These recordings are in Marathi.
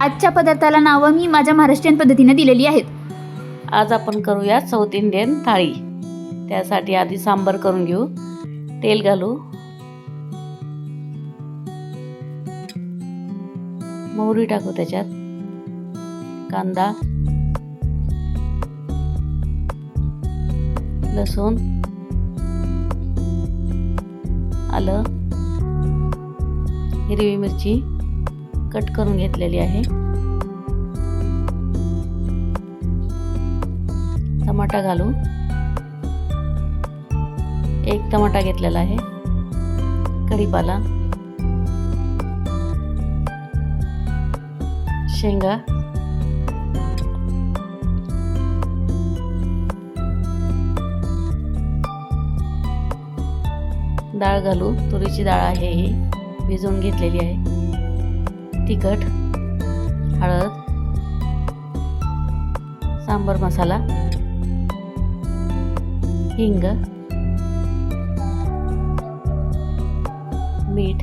आजच्या पदार्थाला नावं मी माझ्या महाराष्ट्रीयन पद्धतीने दिलेली आहेत. आज आपण करूया साऊथ इंडियन थाळी. त्यासाठी आधी सांबर करून घेऊ. तेल घालू. मोहरी टाकू त्याच्यात. कांदा. लसूण. आलं. हिरवी मिरची. कट करून घेतलेली आहे. टमाटा घालू एक टमाटा घेतलेला आहे. कढीपाला शेंगा डाळ घालू तुरीची डाळ आहे ही भिजवून घेतलेली आहे. तिखट हळद सांबर मसाला हिंग मीठ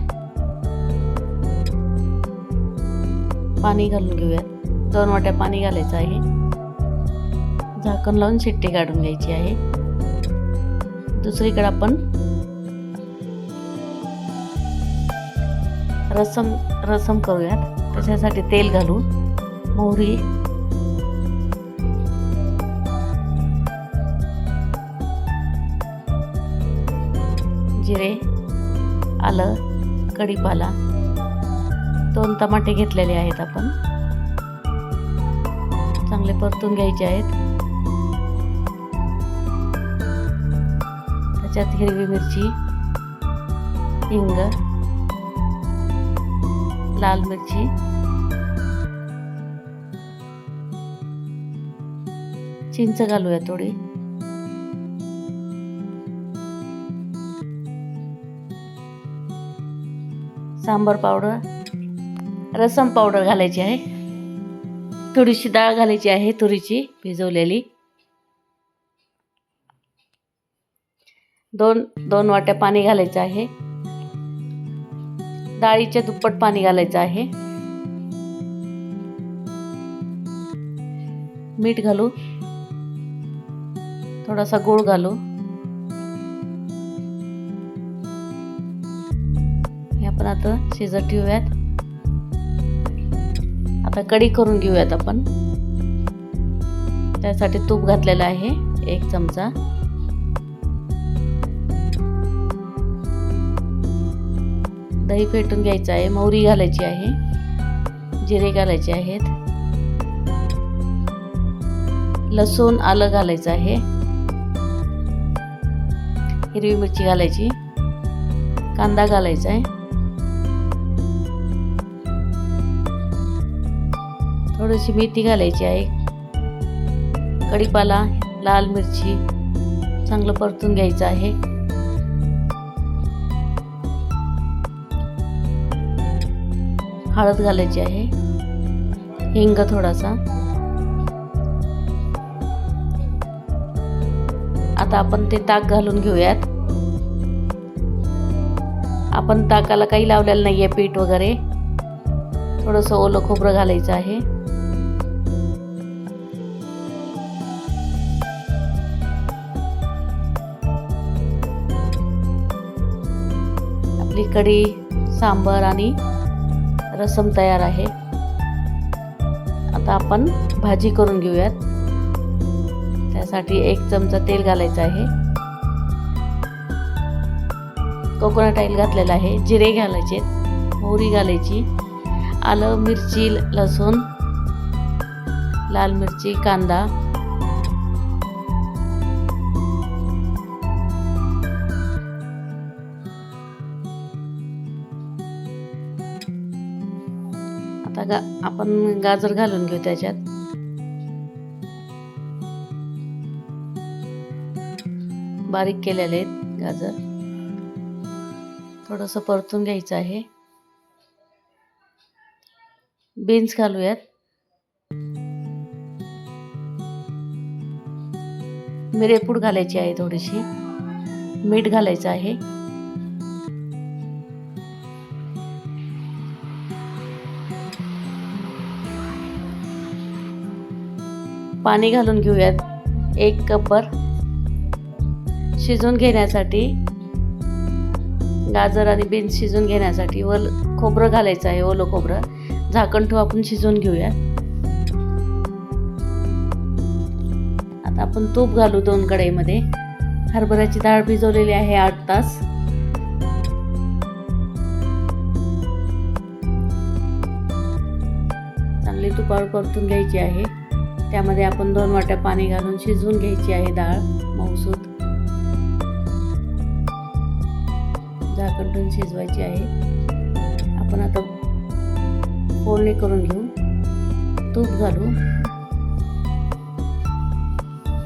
पाणी घालून घेऊयात दोन वाट्या पाणी घालायचं आहे. झाकण लावून शिट्टी काढून घ्यायची आहे. दुसरीकडे आपण रसम रसम करूयात. त्याच्यासाठी तेल घालून. मोहरी. जिरे आलं कढीपाला. दोन टमाटे घेतलेले आहेत आपण. चांगले परतून घ्यायचे आहेत. त्याच्यात हिरवी मिरची हिंग लाल मिरची. चिंच घालूया थोडी. सांबर पावडर. रसम पावडर घालायची आहे. थोडीशी डाळ घालायची आहे तुरीची भिजवलेली. दोन दोन वाट्या पाणी घालायचं आहे. डाळीच्या दुप्पट पाणी घालायचं आहे. मीठ घालू. थोडासा गूळ घालू. हे आपण आता शिजत ठेवूयात. आता कढी करून घेऊयात आपण. त्यासाठी तूप घातलेलं आहे एक चमचा. दही फेटून घ्यायचं आहे. मोहरी घालायची आहे. जिरे घालायचे आहेत. लसूण आलं घालायचं आहे. हिरवी मिरची घालायची. कांदा घालायचा आहे. थोडीशी मेथी घालायची आहे. कढीपाला लाल मिरची चांगलं परतून घ्यायचं आहे. हळद घालायची आहे. हिंग थोडासा. आता आपण ते ताक घालून घेऊयात. आपण ताकाला काही लावलेलं नाही आहे पीठ वगैरे. थोडंसं ओलं खोबरं घालायचं आहे. आपली कढी सांबर आणि रसम तयार आहे. आता आपण भाजी करून घेऊयात. त्यासाठी एक चमचा तेल घालायचं आहे. कोकोनट ऑइल घातलेलं आहे. जिरे घालायचे मोहरी घालायची. आलं मिरची लसूण लाल मिरची कांदा आता गा आपण गाजर घालून घेऊ त्याच्यात. बारीक केलेले आहेत गाजर. थोडंसं परतून घ्यायचं आहे. बीन्स घालूयात. मिरेपूड घालायची आहे थोडीशी. मीठ घालायचं आहे. पाणी घालून घेऊयात. एक कपभर शिजून घेण्यासाठी गाजर आणि बीन्स शिजून घेण्यासाठी व खोबरं घालायचं आहे ओलं खोबरं. झाकण ठेवून आपण शिजून घेऊयात. आता आपण तूप घालू दोन कढईमध्ये. हरभऱ्याची डाळ भिजवलेली आहे आठ तास. चांगली तुपावर परतून घ्यायची आहे. त्यामध्ये आपण दोन वाट्या पाणी घालून शिजवून घ्यायची आहे डाळ मऊसूत झाकण शिजवायची आहे. आपण आता फोडणी करून घेऊ. तूप घालू.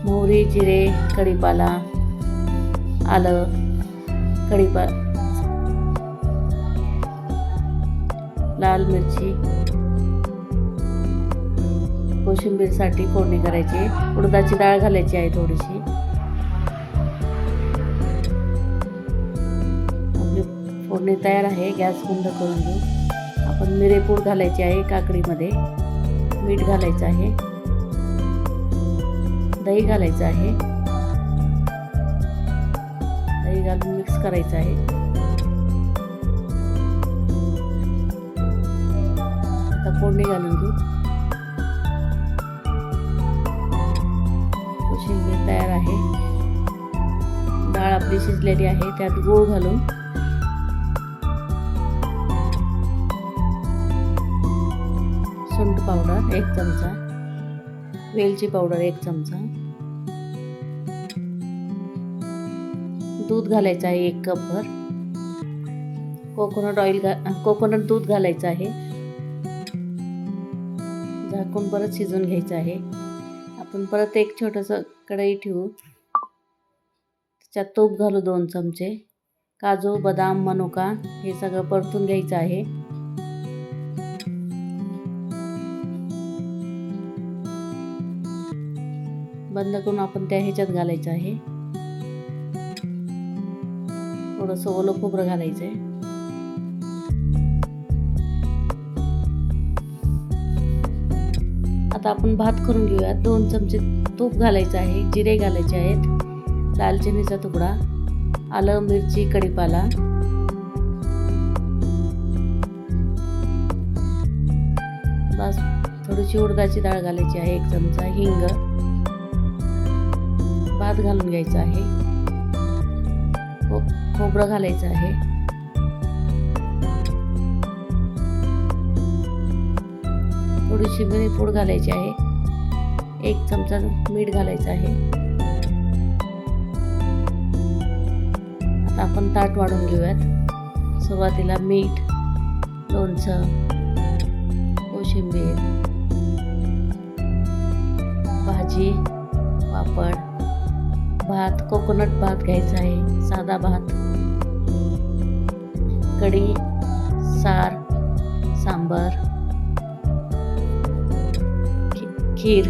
मोहरी जिरे कढीपाला आलं कढीपा लाल मिरची. कोशिंबीरसाठी फोडणी करायची. उडदाची डाळ घालायची आहे थोडीशी. आपली फोडणी तयार आहे. गॅस बंद करून घेऊ. आपण मिरेपूड घालायची आहे काकडीमध्ये. मीठ घालायचं आहे. दही घालायचं आहे. दही घालून मिक्स करायचं आहे. आता फोडणी घालून घेऊ. शिजलेली आहे त्यात गूळ घालून. सुंठ पावडर एक चमचा. वेलची पावडर एक चमचा. दूध घालायचं आहे एक कपभर. कोकोनट ऑइल घा कोकोनट दूध घालायचं आहे. झाकून परत शिजवून घ्यायचं आहे. आपण परत एक छोटंसं कढई ठेवू. त्यात तूप घालू दोन चमचे काजू बदाम मनुका हे सगळं परतून घ्यायचं आहे. बंद करून आपण त्या ह्याच्यात घालायचं आहे. थोडंसं ओलं खोबरं घालायचं आहे आता आपण भात करून घेऊया दोन चमचे तूप घालायचं आहे जिरे घालायचे आहेत. दालचिनीचा तुकडा आलं मिरची कढीपाला. बस थोडीशी उडदाची डाळ घालायची आहे एक चमचा हिंग. भात घालून घ्यायचा आहे. खोबरं घालायचं आहे. थोडीशी मिरी पूड घालायची आहे. एक चमचा मीठ घालायचं आहे. आपण ताट वाढून घेऊयात. सुरुवातीला मीठ लोणचं कोशिंबीर भाजी पापड भात कोकोनट भात घ्यायचा आहे साधा भात कढी सार सांबर खीर.